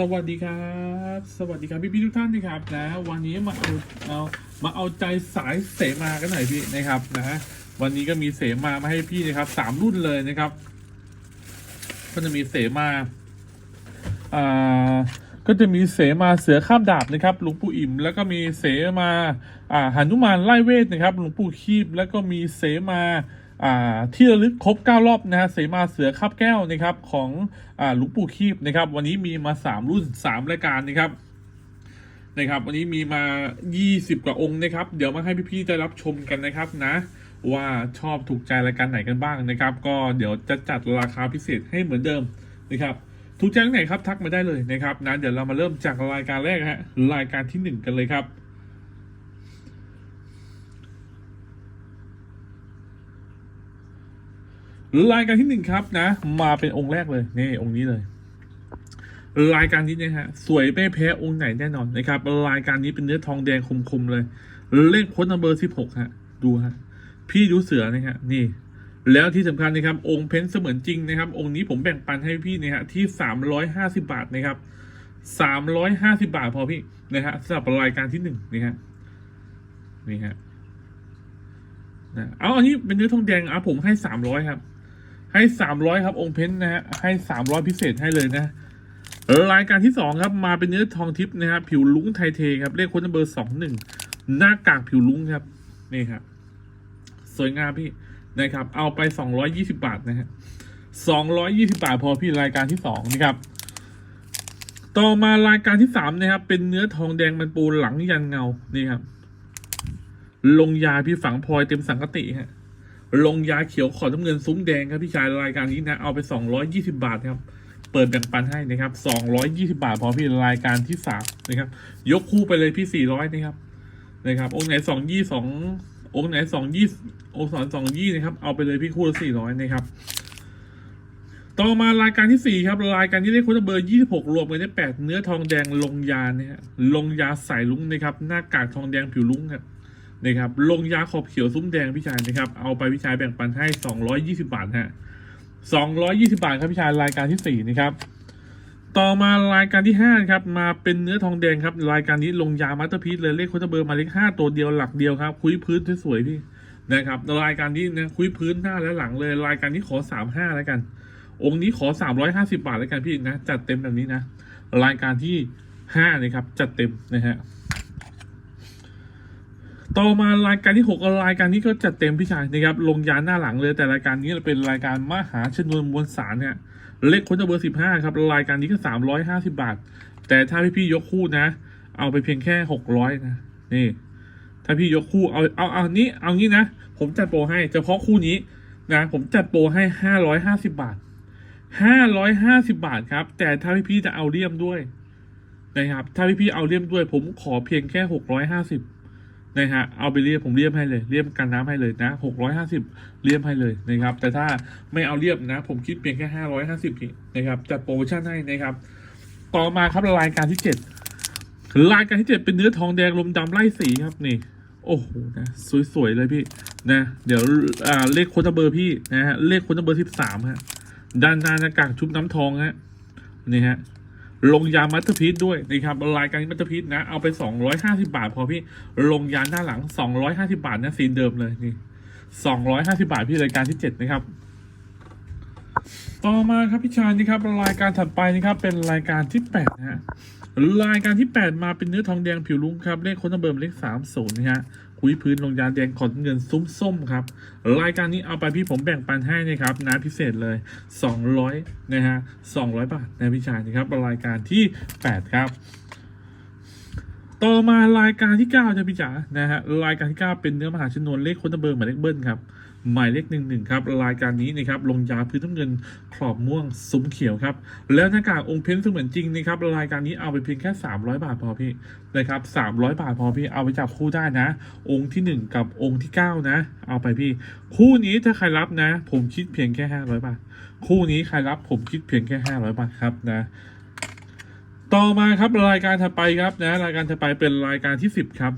สวัสดีครับ สวัสดีครับพี่พี่ทุกท่านนะครับนะวันนี้มาเอาเอามาเอาใจสายเสมากันหน่อยพี่นะครับนะวันนี้ก็มีเสมามาให้พี่นะครับสามรุ่นเลยนะครับ ก็จะมีเสมาอ่าก็จะมีเสมาเสือข้ามดาบนะครับหลวงปู่อิ่ม แล้วก็มีเสมาอ่าหนุมานไล่เวทนะครับหลวงปู่คีบแล้วก็มีเสมา ที่ระลึกครบเก้ารอบนะฮะเสมาเสือคาบแก้วนะครับของอ่าหลวงปู่คีบนะครับ วันนี้มีมาสามรุ่นสามรายการนะครับนะครับ วันนี้มีมา 20 กว่าองค์นะครับ เดี๋ยวมาให้พี่ๆได้รับชมกันนะครับนะ ว่าชอบถูกใจรายการไหนกันบ้างนะครับ ก็เดี๋ยวจะจัดราคาพิเศษให้เหมือนเดิมนะครับถูกใจไหนครับทักมาได้เลยนะครับนะเดี๋ยวเรามาเริ่มจากรายการแรกฮะรายการที่หนึ่งกันเลยครับ รายการที่หนึ่งครับนะ มาเป็นองค์แรกเลยนี่องค์นี้เลย รายการนี้นะฮะสวยไม่แพ้องค์ไหนแน่นอนนะครับ รายการนี้เป็นเนื้อทองแดงคมๆเลย เลขโค้ดนัมเบอร์สิบหกฮะ ดูฮะพี่ดูเสือนะฮะนี่ แล้วที่สำคัญนะครับ องค์เพ้นเสมือนจริงนะครับ องค์นี้ผมแบ่งปันให้พี่นะฮะที่สามร้อยห้าสิบาทนะครับสามร้อยห้าสิบาทพอพี่นะฮะสำหรับรายการที่หนึ่งนี่ฮะนี่ฮะนะเอาอันนี้เป็นเนื้อทองแดงอะผมให้สามร้อยครับ ให้สามร้อยครับองค์เพ้นนะฮะให้สามร้อยพิเศษให้เลยนะรายการที่สองครับมาเป็นเนื้อทองทิพย์นะครับผิวลุ้งไทเทครับเลขค้นเบอร์สองหนึ่งหน้ากากผิวลุ้งครับนี่ครับสวยงามพี่นะครับ เอาไปสองร้อยยี่สิบาทนะฮะสองร้อยยี่สิบาทพอพี่รายการที่สองนะครับต่อมารายการที่สามนะครับ เป็นเนื้อทองแดงมันปูหลังยันเงานี่ครับ ลงยาพี่ฝังพลอยเต็มสังกติฮะ ลงยาเขียวขอน้ำเงินซุ้มแดงครับพี่ชายรายการนี้นะเอาไปสองร้อยยี่สิบาทครับเปิดแบ่งปันให้นะครับสองร้อยยี่สิบาทพอพี่รายการที่สามนะครับ ยกคู่ไปเลยพี่สี่ร้อยนะครับนะครับ องค์ไหนสองยี่สององค์ไหนสองยี่องค์สอนสองยี่นะครับ เอาไปเลยพี่คู่ละสี่ร้อยนะครับ ต่อมารายการที่สี่ครับรายการที่เลขคุณเบอร์ยี่สิบหกรวมกันได้แปดเนื้อทองแดงลงยาเนี่ยลงยาใส่ลุงนะครับ หน้ากากทองแดงผิวลุงครับ นะครับลงยาขอบเขียวซุ้มแดงพี่ชายนะครับเอาไปพี่ชายแบ่งปันให้สองร้อยยี่สิบาทฮะสองร้อยยี่สิบาทครับพี่ชายรายการที่สี่นะครับ ต่อมารายการที่ห้าครับมาเป็นเนื้อทองแดงครับ รายการนี้ลงยามาสเตอร์พีซเลยเลขโคตรเบอร์หมายเลขห้าตัวเดียวหลักเดียวครับ คุยพื้นสวยๆพี่นะครับรายการนี้นะคุยพื้นหน้าและหลังเลย รายการนี้ขอสามห้าแล้วกัน องค์นี้ขอสามร้อยห้าสิบาทแล้วกันพี่นะจัดเต็มแบบนี้นะรายการที่ห้านะครับจัดเต็มนะฮะ ต่อมารายการที่หกรายการนี้ก็จัดเต็มพี่ชายนะครับลงยานหน้าหลังเลยแต่รายการนี้เป็นรายการมหาชนวนมวลสารเนี่ยเลขคนจะเบอร์สิบห้าครับ รายการนี้ก็สามร้อยห้าสิบาท แต่ถ้าพี่พี่ๆยกคู่นะ เอาไปเพียงแค่หกร้อยนะ นี่ ถ้าพี่ยกคู่เอาเอาเอานี้เอางี้นะ ผมจัดโปรให้เฉพาะคู่นี้นะผมจัดโปรให้ห้าร้อยห้าสิบาทห้าร้อยห้าสิบาทครับ แต่ถ้าพี่พี่ๆจะเอาเลี่ยมด้วยนะครับถ้าพี่พี่ๆเอาเลี่ยมด้วย ผมขอเพียงแค่หกร้อยห้าสิบ นะฮะเอาไปเรียบผมเรียบให้เลยเรียบกันน้ำให้เลยนะหกร้อยห้าสิบเรียบให้เลยนะครับ แต่ถ้าไม่เอาเรียบนะ ผมคิดเพียงแค่ห้าร้อยห้าสิบนะครับจัดโปรโมชั่นให้นะครับ ต่อมาครับรายการที่เจ็ดรายการที่เจ็ดเป็นเนื้อทองแดงลมดำไล่สีครับนี่โอ้โหนะสวยๆเลยพี่นะเดี๋ยวอ่าเลขโค้ดเบอร์พี่นะฮะเลขโค้ดเบอร์สิบสามฮะด้านหน้าหน้ากากชุบน้ำทองฮะนี่ฮะ ลงยามัตเตอร์พีซด้วยนะครับรายการมัตเตอร์พีซนะ เอาไปสองร้อยห้าสิบาท พอพี่ลงยาหน้าหลังสองร้อยห้าสิบาทนะซีนเดิมเลยนี่สองร้อยห้าสิบาทพี่รายการที่เจ็ดนะครับ ต่อมาครับพี่ชายนี่ครับรายการถัดไปนะครับเป็นรายการที่แปดนะฮะรายการที่แปดมาเป็นเนื้อทองแดงผิวลุ้งครับเลขคนเบอร์เลขสามศูนย์นะฮะ คุยพื้นลงยาแดงขอดเงินซุ้มส้มครับ รายการนี้เอาไปพี่ผมแบ่งปันให้นะครับนะพิเศษเลย 200นะฮะ200 บาทนะพี่ชายนะครับรายการที่ 8 ครับ ต่อมารายการที่ 9จ้ะพี่จ๋านะฮะรายการที่ 9 เป็นเนื้อมหาชนวนเลขโค้ดเบอร์หมายเลขเบิ้ลครับหมายเลขหนึ่งหนึ่งครับรายการนี้นะครับลงยาพื้นน้ำเงินขอบม่วงซุ้มเขียวครับแล้วหน้ากากองค์เพ้นเสมือนจริงนะครับรายการนี้เอาไปเพียงแค่ 300 บาทพอพี่นะครับ300 บาทพอพี่เอาไปจับคู่ได้นะ องค์ที่ 1 กับองค์ที่ 9 นะ เอาไปพี่ คู่นี้ถ้าใครรับนะ ผมคิดเพียงแค่ 500 บาท คู่นี้ใครรับผมคิดเพียงแค่ 500 บาทครับนะ ต่อมาครับรายการถัดไปครับนะรายการถัดไปเป็นรายการที่ 10ครับ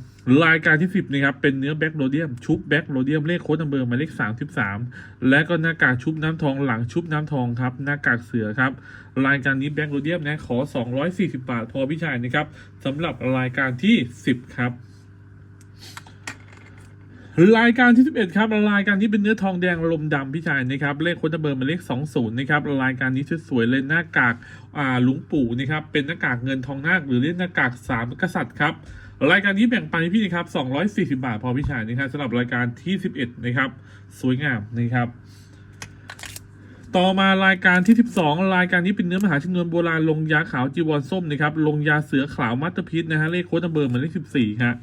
รายการที่สิบนะครับเป็นเนื้อแบ็กโรเดียมชุบแบ็กโรเดียมเลขโค้ดนัมเบอร์หมายเลขสามสิบสามและก็หน้ากากชุบน้ำทองหลังชุบน้ำทองครับหน้ากากเสือครับรายการนี้แบ็กโรเดียมนะขอ 240 บาทพอพี่ชายนะครับสำหรับรายการที่ 10 ครับ รายการที่ 11 ครับรายการที่เป็นเนื้อทองแดงลมดำพี่ชายนะครับเลขคนัมเบอร์มายเลข 20 นะครับรายการนี้สวยเลยหน้ากากอ่าหลุงปู่นะครับเป็นหน้ากากเงินทองนาคหรือเรียกหน้ากากสามกษัตริย์ครับรายการนี้แบ่งปันให้พี่นะครับ240 บาทพอพี่ชายนะครับสำหรับรายการที่ 11 นะครับ สวยงามนะครับ ต่อมารายการที่ 12 รายการนี้เป็นเนื้อมหาชนวนโบราณลงยาขาวจีวรส้มนะครับลงยาเสือขาวมัตตพิษนะฮะเลขโค้ดนัมเบอร์หมายเลข14ฮะ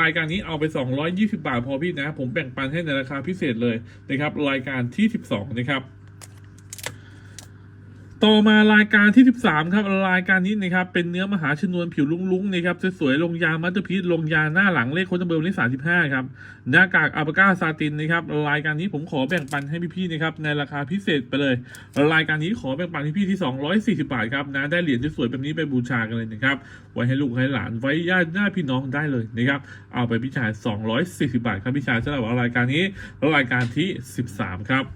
รายการนี้เอาไป 220 บาทพอพี่นะ ผมแบ่งปันให้ในราคาพิเศษเลยนะครับรายการที่ 12 นะครับ ต่อมารายการที่ 13 ครับ รายการนี้นะครับ เป็นเนื้อมหาชนวนผิวลุ้งๆนะครับ สวยๆ ลงยามัตเตอร์พีชลงยาหน้าหลังเลขโค้ดนัมเบอร์เลข35 ครับ หน้ากากอัลปก้าซาตินนะครับ รายการนี้ผมขอแบ่งปันให้พี่ๆนะครับ ในราคาพิเศษไปเลย รายการนี้ขอแบ่งปันให้พี่ที่ 240 บาทครับนะ ได้เหรียญสวยๆแบบนี้ไปบูชากันเลยนะครับ ไว้ให้ลูกให้หลาน ไว้ญาติญาติพี่น้องได้เลยนะครับ เอาไปพี่ชาย 240 บาทครับพี่ชายสำหรับรายการนี้ รายการที่ 13 ครับ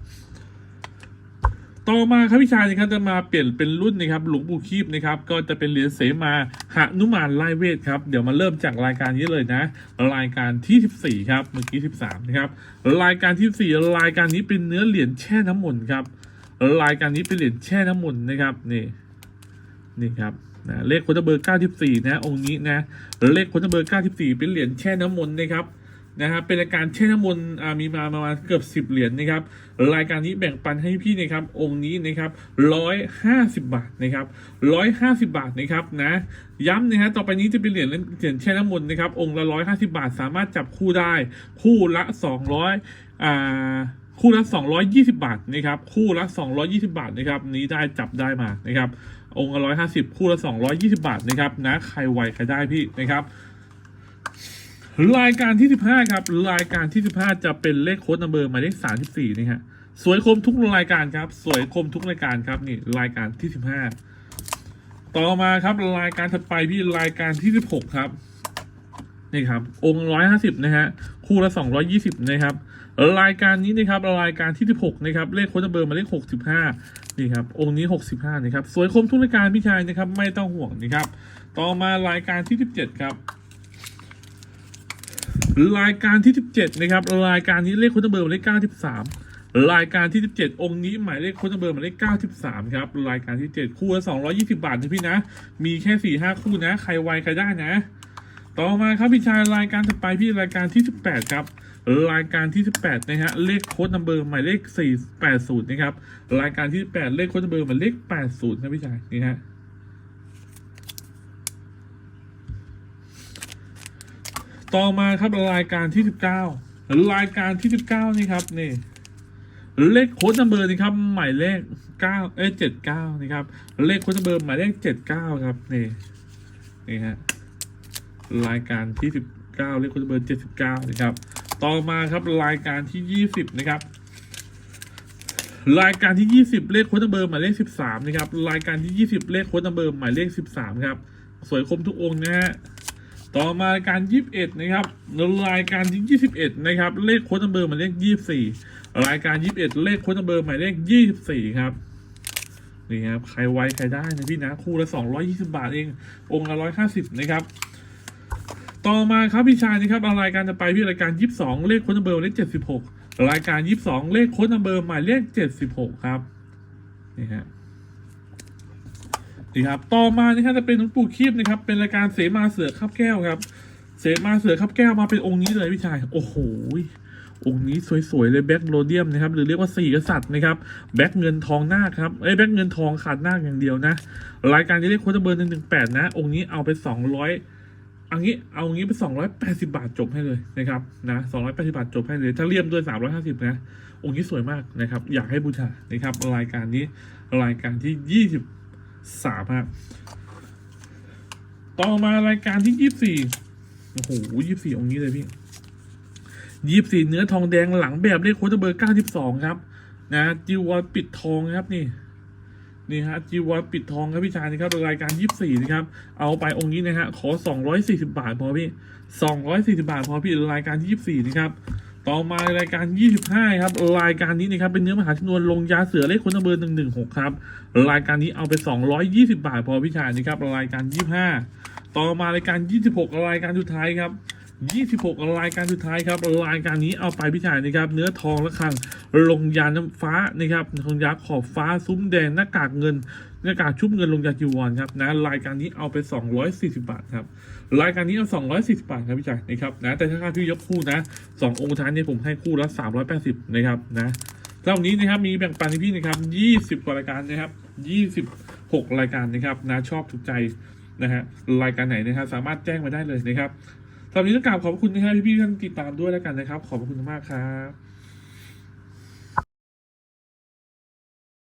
ต่อมาครับพี่ชายนะครับจะมาเปลี่ยนเป็นรุ่นนะครับหลวงปู่คีบนะครับก็จะเป็นเหรียญเสมาหานุมานไล่เวทครับเดี๋ยวมาเริ่มจากรายการนี้เลยนะ รายการที่ 14 ครับเมื่อกี้ 13 นะครับรายการที่ 4 รายการนี้เป็นเนื้อเหรียญแช่น้ำมนต์ครับรายการนี้เป็นเหรียญแช่น้ำมนต์นะครับนี่นี่ครับนะเลขโคดเบอร์ 94 นะองค์นี้นะเลขโคดเบอร์ 94 เป็นเหรียญแช่น้ำมนต์นะครับ นะครับเป็นรายการแช่น้ำมนต์มีมาประมาณเกือบสิบเหรียญนะครับ รายการนี้แบ่งปันให้พี่นะครับ องค์นี้นะครับร้อยห้าสิบบาทนะครับร้อยห้าสิบาทนะครับนะย้ำนะฮะต่อไปนี้จะเป็นเหรียญเหรียญแช่น้ำมนต์นะครับ องค์ละร้อยห้าสิบาท สามารถจับคู่ได้คู่ละสองร้อยอ่าคู่ละ 220 บาทนะครับคู่ละ 220 บาทนะครับนี้ได้จับได้มานะครับองค์ละ150 คู่ละ 220 บาทนะครับนะใครไวใครได้พี่นะครับ รายการที่ 15 ครับ รายการที่ 15 จะเป็นเลขโค้ดนัมเบอร์หมายเลข 34 นี่ฮะสวยคมทุกรายการครับ สวยคมทุกรายการครับนี่รายการที่ 15 ต่อมาครับรายการถัดไปพี่รายการที่ 16 ครับนี่ครับองค์ร้อยห้าสิบนะฮะคู่ละสองร้อยี่สิบนะครับรายการนี้นะครับรายการที่สิบหกนะครับเลขโค้ดเบอร์หมาเลขหกสิบห้านี่ครับองค์นี้หกสิบห้านะครับสวยคมทุกรายการพี่ชายนะครับไม่ต้องห่วงนะครับต่อมารายการที่สิบเจ็ดครับ รายการที่สิบเจ็ดนะครับ รายการนี้เลขค้ดเบอร์หมายเลขเก้าสิบสามรายการที่สิบเจ็ดองค์นี้หมายเลขค้ดเบอร์หมายเลขเก้าสิบสามครับ รายการที่เจ็ดคู่ละสองร้อยี่สิบาทนะพี่นะ มีแค่สี่ห้าคู่นะ ใครไวใครได้นะ ต่อมาครับพี่ชายรายการถัดไปพี่รายการที่ 18 ครับรายการที่ 18 นะฮะ เลขโค้ดนัมเบอร์หมายเลข 480 นะครับ รายการที่18เลขโค้ดนัมเบอร์หมายเลข 80 นะพี่ชาย นี่ฮะ ต่อมาครับรายการที่19รายการที่19นี่ครับนี่เลขโค้ดนัมเบอร์นี่ครับหมายเลข9เอ้ย79นะครับเลขโค้ดนัมเบอร์หมายเลข79ครับนี่นี่ฮะรายการที่19เลขโคุณเบอร์79นะครับต่อมาครับรายการที่20นะครับรายการที่ 20 เลขโค้ดเบอร์หมายเลข 13 นะครับ รายการที่ 20 เลขโค้ดเบอร์หมายเลข 13 ครับ สวยคมทุกองค์นะฮะ ต่อมารายการ 21 นะครับรายการที่ 21 นะครับ เลขโค้ดเบอร์หมายเลข 24 รายการ 21 เลขโค้ดเบอร์หมายเลข 24 ครับนี่ครับใครไวใครได้นะพี่นะคู่ละ 220 บาทเอง องค์ละ 150 นะครับ ต่อมาครับพี่ชายนะครับรายการจะไปพี่รายการ 22 เลขโค้ดนัมเบอร์เลข 76 รายการ 22 เลขโค้ดนัมเบอร์หมายเลข 76 ครับนี่ฮะ นี่ครับต่อมานี่ฮะจะเป็นหลวงปู่คีบนะครับ เป็นรายการเสมาเสือคับแก้วครับ เสมาเสือคับแก้วมาเป็นองค์นี้เลยพี่ชาย โอ้โหองค์นี้สวยๆเลยแบ็คโรเดียมนะครับหรือเรียกว่าสี่กษัตริย์นะครับแบ็คเงินทองหน้าครับเอ้แบ็คเงินทองขาดหน้าอย่างเดียวนะรายการนี้เลขโค้ดเบอร์หนึ่งหนึ่งแปดนะองค์นี้เอาไปสองร้อยเอางี้เอางี้ไปสองร้อยแปดสิบาทจบให้เลยนะครับนะสองร้อยแปดสิบาทจบให้เลย ถ้าเลี่ยมด้วยสามร้อยห้าสิบนะองค์นี้สวยมากนะครับอยากให้บูชานะครับรายการนี้รายการที่ยี่สิบ สามครับต่อมารายการที่ยี่สิบสี่โอ้โหยี่สิบสี่องค์นี้เลยพี่ยี่สิบสี่เนื้อทองแดงหลังแบบเลขโค้ดเบอร์เก้าสิบสองครับ นะจีวรปิดทองครับนี่นี่ฮะจีวรปิดทองครับพี่ชายนะครับรายการยี่สี่นะครับ เอาไปองค์นี้นะฮะขอสองร้อยสี่สิบาทพอพี่สองร้อยสี่สิบาทพอพี่รายการยี่สี่นะครับ ต่อมารายการยี่สิบห้าครับ รายการนี้นะครับเป็นเนื้อมหาชนวนลงยาเสือเลขคนเบอร์หนึ่งหนึ่งหกครับ รายการนี้เอาไปสองร้อยยี่สิบาทพอพี่ชายนะครับรายการยี่ห้าต่อมารายการยี่สิบหกรายการสุดท้ายครับ 26 รายการสุดท้ายครับรายการนี้เอาไปพิจารณานะครับ เนื้อทองและคังลงยาน้ำฟ้านะครับทองยาขอบฟ้าซุ้มแดงหน้ากากเงินหน้ากากชุบเงินลงยาจีวรครับนะรายการนี้เอาไป 240 บาทครับรายการนี้เอา 240 บาทครับพี่จ่ายนะครับนะแต่ถ้าค่าพี่ยกคู่นะสององค์ท้ายเนี่ยผมให้คู่ละ 380 นะครับนะเท่านี้นะครับมีแบ่งปันให้พี่นะครับ20 กว่ารายการนะครับ 26 รายการนะครับนะชอบถูกใจนะฮะรายการไหนนะครับสามารถแจ้งมาได้เลยนะครับ สำหรับนนี้ต้องกราบขอบพระคุณนะฮะพี่ๆท่านติดตามด้วยแล้วกันนะครับ ขอบพระคุณมากครับ